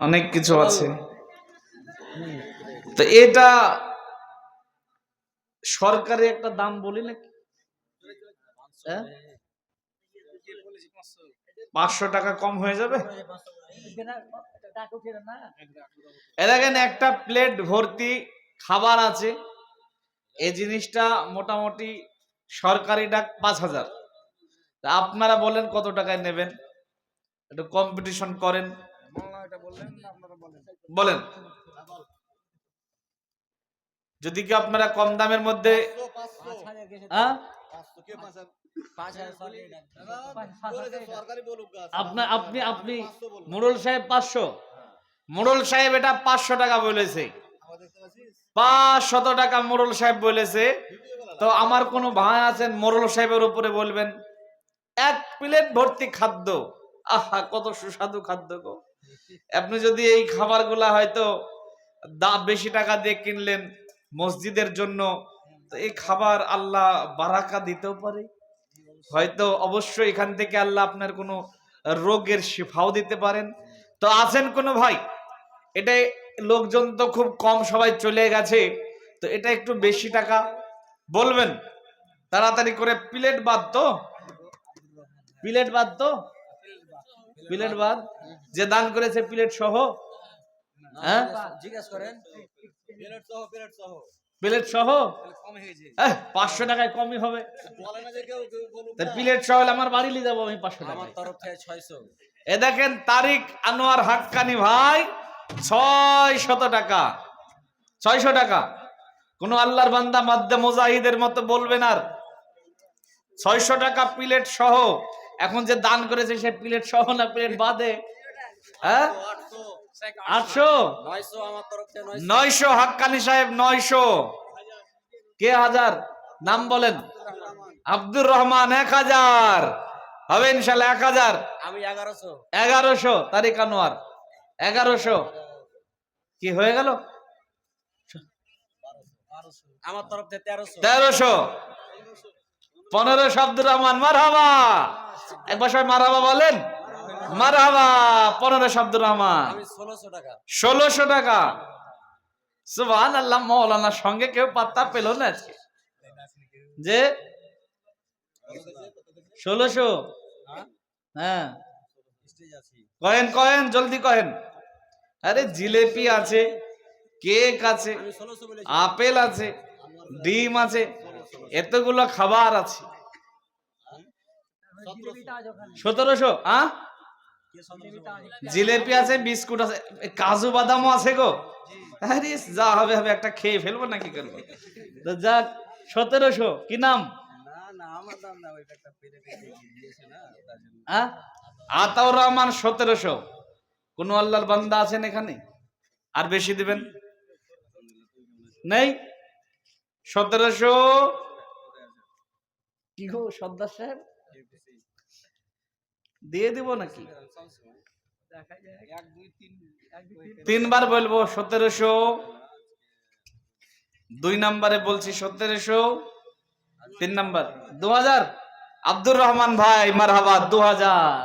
অনেক কিছু আছে। তো এটা সরকারি একটা দাম বলি নাকি? হ্যাঁ? পাঁচশো টাকা কম হয়ে যাবে? একটা প্লেট ভর্তি খাবার আছে। এই জিনিসটা মোটামুটি সরকারি ডাক পাঁচ হাজার। আপনারা বলেন কত টাকায় নেবেন? একটু কম্পিটিশন করেন। বলেন যদি কি আপনারা কম দামের মধ্যে হ্যাঁ? আপনি আপনি মোড়ল সাহেব পাঁচশো। মোড়ল সাহেব এটা পাঁচশো টাকা বলেছে। পাঁচশত টাকা মোড়ল সাহেব বলেছে। তো আমার কোনো ভাই আছেন মোড়ল সাহেবের উপরে বলবেন এক প্লেট ভর্তি খাদ্য। আহা কত সুস্বাদু খাদ্য গো। আপনি যদি এই খাবারগুলা হয়তো দাম বেশি টাকা দিয়ে কিনলেন মসজিদের জন্য, তো এই খাবার আল্লাহ বারাকা দিতেও পারে। হয়তো অবশ্যই এখান থেকে আল্লাহ আপনার কোনো রোগের শিফাও দিতে পারেন। তো আছেন কোনো ভাই? এটাই লোকজন তো খুব কম সবাই চলে গেছে, তো এটা একটু বেশি টাকা। বলবেন, তাড়াতাড়ি করে প্লেট বাদ তো। প্লেট বাদ তো? প্লেট বাদ? যে দান করেছে প্লেট সহ? হ্যাঁ? জিজ্ঞেস করেন। প্লেট সহ পাঁচশো টাকায় কমই হবে। বলে না যে কেউ কেউ বলুক তা প্লেট সহ হলে আমার বাড়ি নিয়ে যাব আমি পাঁচশো আমার টাকায় তরফ থেকে ছয়শো। এ দেখেন তারিক আনোয়ার হাক্কানি ভাই ছয় শত টাকা। ছয়শো টাকা। কোন আল্লাহর বান্দা মাদ্দে মুজাহিদের মতো বলবেন আর। ছয়শো টাকা প্লেট সহ। এখন যে দান করেছে সে প্লেট সহ না প্লেট বাদে? হ্যাঁ? আটশো? নয়শো হাক্কানি সাহেব নয়শো। কে হাজার? নাম বলেন। আব্দুর রহমান এক হাজার। হবে ইনশাল্লাহ এক হাজার। আমি এগারোশো। এগারোশো তারিক আনোয়ার। এগারোশো। কি হয়ে গেল? আমার তরফ থেকে তেরোশো। তেরোশো। পনেরোশো আব্দুর রহমান মারহাবা। একবার সবাই মারহাবা বলেন? মারহাবা পনেরোশো আব্দুর রহমান। ষোলোশো টাকা। সুবান আল্লাহ মৌলানার সঙ্গে কেউ পাত্তা পেল না আজকে। যে? ষোলোশো? হ্যাঁ। কয়েন কয়েন জলদি কয়েন। আরে জিলেপি আছে কেক আছে আপেল আছে ডিম আছে এতগুলো খাবার আছে। সতেরোশো। আহ জিলেপি আছে বিস্কুট আছে কাজু বাদামও আছে গো। আরে যা হবে হবে একটা খেয়ে ফেলব নাকি করব? তো যাক সতেরোশো কি নাম? না না আমার দাম না ওইটা একটা পেরে দিয়েছে না তার জন্য। আহ? আতাউর রহমান সতেরোশো। কোন আল্লাহর বান্দা আছেন এখানে? আর বেশি দিবেন? নেই? সতেরোশো? কি গো সর্দার সাহেব? দিয়ে দিব নাকি? তিনবার বলব, সতেরোশো। দুই নাম্বারে বলছি সতেরোশো। তিন নাম্বার দু হাজার আব্দুর রহমান ভাই, মারহাবা দু হাজার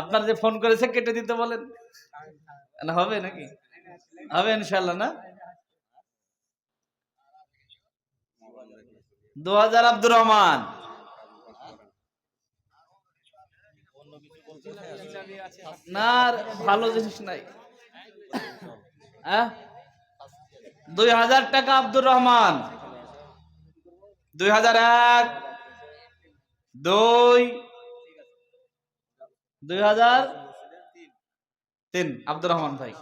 আপনার যে ফোন করেছে, কেটে দিতে বলেন। হবে নাকি? হবে ইনশাল্লাহ না? দু হাজার আব্দুর রহমান। আর ভালো জিনিস নাই। হ্যাঁ? দুই হাজার টাকা আব্দুর রহমান। দুই হাজার এক, দুই দুই হাজার তিন। আব্দুর রহমান ভাই।